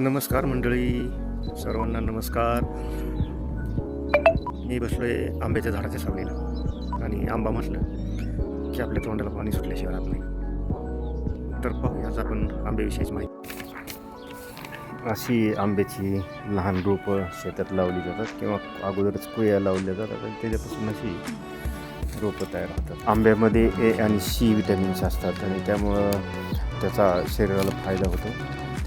नमस्कार मंडळी सर्वांना नमस्कार. मी बसलो आहे आंब्याच्या झाडाच्या सावलीला. आणि आंबा म्हटलं की आपल्या तोंडाला पाणी सुटल्याशिवाय राहत नाही. तर पाहू आज आपण आंब्याविषयीची माहिती. अशी आंब्याची लहान रोपं शेतात लावली जातात किंवा अगोदरच कुया लावल्या जातात आणि त्याच्यापासून अशी रोपं तयार होतात. आंब्यामध्ये ए आणि सी विटॅमिन्स असतात आणि त्यामुळं त्याचा शरीराला फायदा होतो.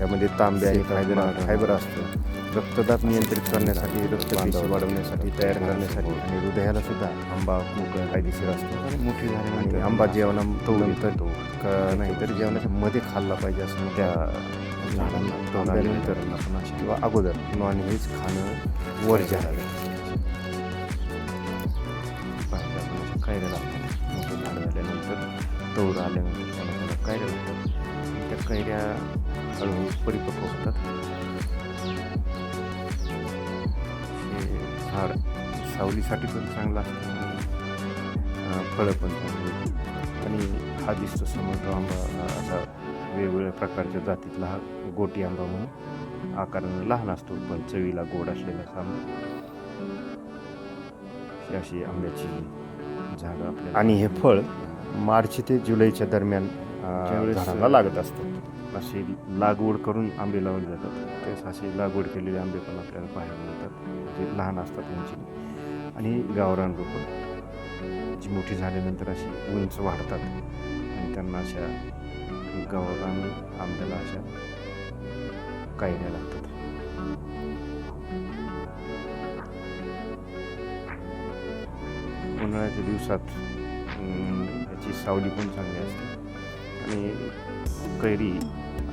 त्यामध्ये तांबे आणि फायबर फायबर असतं. रक्तदाब नियंत्रित करण्यासाठी रक्तपेशी वाढवण्यासाठी तयार करण्यासाठी आणि हृदयाला सुद्धा आंबा खूप फायदेशीर असतो. मोठी झाल्यानंतर आंबा जेवणा तो का नाही तर जेवणाच्या मध्ये खाल्ला पाहिजे असं त्या झाडांना अशी किंवा अगोदर नॉनव्हेज खाणं वर्ज्य आहे कायऱ्या लागतात मोठं झाड झाल्यानंतर तौर आल्यानंतर त्याला त्याला आणि त्या कायऱ्या हळूहळू परिपक्व होतात हे झाड सावलीसाठी पण चांगलं असतं आणि फळं पण चांगली आणि हा दिसतो समोर तो आंबा असा वेगवेगळ्या प्रकारच्या जातीतला हा गोटी आंबा म्हणून आकारानं लहान असतो पण चवीला गोड असलेला आंबा ही अशी आंब्याची झाडं आपल्या आणि हे फळ मार्च ते जुलैच्या दरम्यान झाडाला लागत असतं अशी लागवड करून आंबे लावले जातात तेच अशी लागवड केलेले आंबे पण आपल्याला पाहायला मिळतात जे लहान असतात त्यांची. आणि गावरान रोपं जी मोठी झाल्यानंतर अशी उंच वाढतात. आणि त्यांना अशा गावरान आंब्याला अशा कायद्या लागतात. उन्हाळ्याच्या दिवसात याची सावली पण चांगली असते. आणि कैरी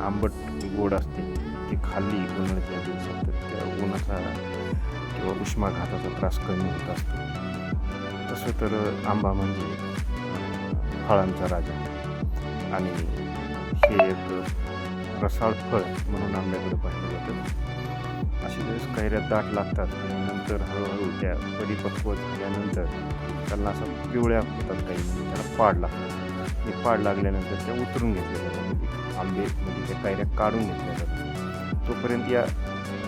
आंबट गोड असते ती खाल्ली उन्हाळ्याच्या दिवसात तर त्या उन्हाचा किंवा उष्माघाताचा त्रास कमी होत असतो. तसं तर आंबा म्हणजे फळांचा राजा. आणि हे एक रसाळ फळ म्हणून आंब्याकडे पाहिलं जातं. अशी वेळेस कैऱ्या दाट लागतात आणि नंतर हळूहळू त्या परिपक्व झाल्यानंतर त्यांना असं पिवळ्या होतात काही त्याला पाड लागतात. हे पाड लागल्यानंतर त्या उतरून घेतल्या जातात. म्हणजे आंबे म्हणजे त्या कायऱ्या काढून घेतल्या जातात. तोपर्यंत या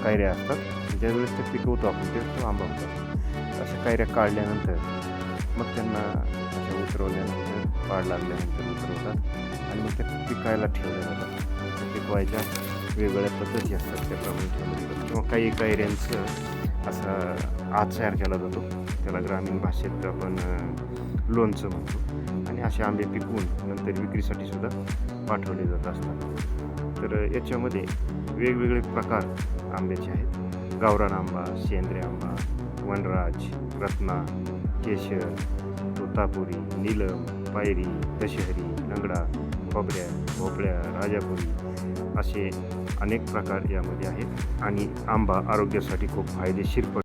कायऱ्या असतात ज्यावेळेस ते पिकवतो आपण ते आंबा होतात अशा कायऱ्या काढल्यानंतर मग त्यांना अशा उतरवल्यानंतर पाड लागल्यानंतर उतरवतात आणि मग त्या पिकायला ठेवल्या जातात. पिकवायच्या वेगवेगळ्या पद्धती असतात त्याप्रमाणे ठेवल्या जातात किंवा काही कायऱ्यांचं असा आचार तयार केला जातो. त्याला ग्रामीण भाषेत आपण लोणचं म्हणतो. आणि असे आंबे पिकवून नंतर विक्रीसाठी सुद्धा पाठवले जात असतात. तर याच्यामध्ये वेगवेगळे प्रकार आंब्याचे आहेत. गावरान आंबा सेंद्रिय आंबा वनराज रत्ना केशर तोतापुरी नीलम पायरी दशहरी लंगडा खोबऱ्या भोपळ्या राजापुरी असे अनेक प्रकार यामध्ये आहेत. आणि आंबा आरोग्यासाठी खूप फायदेशीर पण